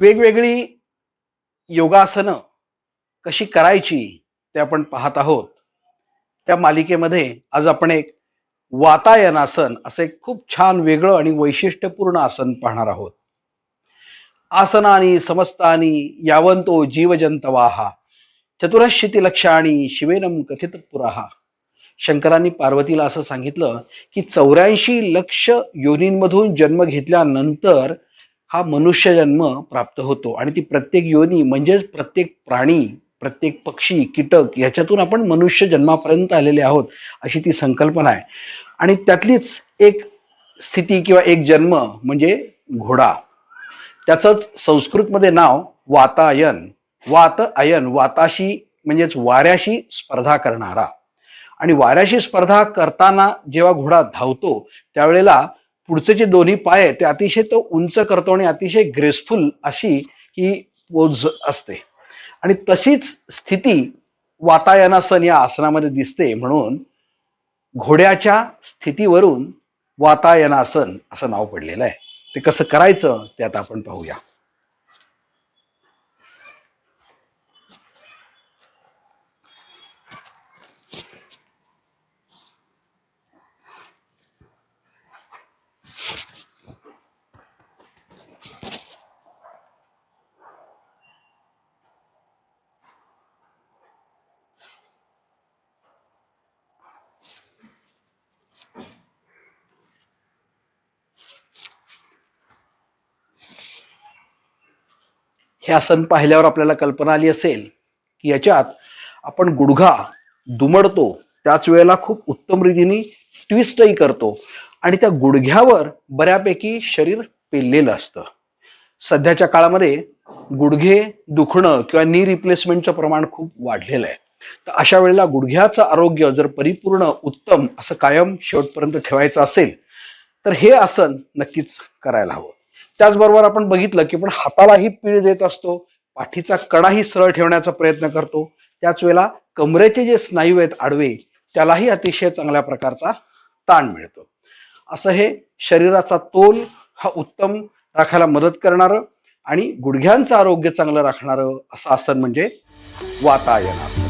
वेगवेगळी योगासनं कशी करायची ते आपण पाहत आहोत. त्या मालिकेमध्ये आज आपण एक वातायनासन असं एक खूप छान वेगळं आणि वैशिष्ट्यपूर्ण आसन पाहणार आहोत. आसनानी समस्तानी यावंतो जीवजंतवाहा चतुरश्यती लक्षाणी शिवेनम कथित पुराहा शंकरांनी पार्वतीला असं सांगितलं की चौऱ्याऐंशी लक्ष योनींमधून जन्म घेतल्यानंतर हा मनुष्य जन्म प्राप्त होतो. आणि ती प्रत्येक योनी म्हणजेच प्रत्येक प्राणी प्रत्येक पक्षी कीटक याच्यातून आपण मनुष्य जन्मापर्यंत आलेले आहोत अशी ती संकल्पना आहे. आणि त्यातलीच एक स्थिती किंवा एक जन्म म्हणजे घोडा. त्याचंच संस्कृतमध्ये नाव वातायन. वात आयन वाताशी म्हणजेच वाऱ्याशी स्पर्धा करणारा. आणि वाऱ्याशी स्पर्धा करताना जेव्हा घोडा धावतो त्यावेळेला पुढचे जे दोन्ही पाय आहेत ते अतिशय तो उंच करतो आणि अतिशय ग्रेसफुल अशी ही पोज असते. आणि तशीच स्थिती वातायनासन या आसनामध्ये दिसते म्हणून घोड्याच्या स्थितीवरून वातायनासन असं नाव पडलेलं आहे. ते कसं करायचं ते आता आपण पाहूया. हे आसन पाहिल्यावर आपल्याला कल्पना आली असेल की याच्यात आपण गुडघा दुमडतो त्याच वेळेला खूप उत्तम रीतीने ट्विस्टही करतो आणि त्या गुडघ्यावर बऱ्यापैकी शरीर पेललेलं असतं. सध्याच्या काळामध्ये गुडघे दुखणं किंवा नी रिप्लेसमेंटचं प्रमाण खूप वाढलेलं आहे. तर अशा वेळेला गुडघ्याचं आरोग्य जर परिपूर्ण उत्तम असं कायम शेवटपर्यंत ठेवायचं असेल तर हे आसन नक्कीच करायला हवं. त्याचबरोबर आपण बघितलं की आपण हातालाही पीळ देत असतो पाठीचा कडाही सरळ ठेवण्याचा प्रयत्न करतो. त्याच वेळेला कमरेचे जे स्नायू आहेत आडवे त्यालाही अतिशय चांगल्या प्रकारचा ताण मिळतो. असं हे शरीराचा तोल हा उत्तम राखायला मदत करणारं आणि गुडघ्यांचं आरोग्य चांगलं राखणारं असं आसन म्हणजे वातायनासन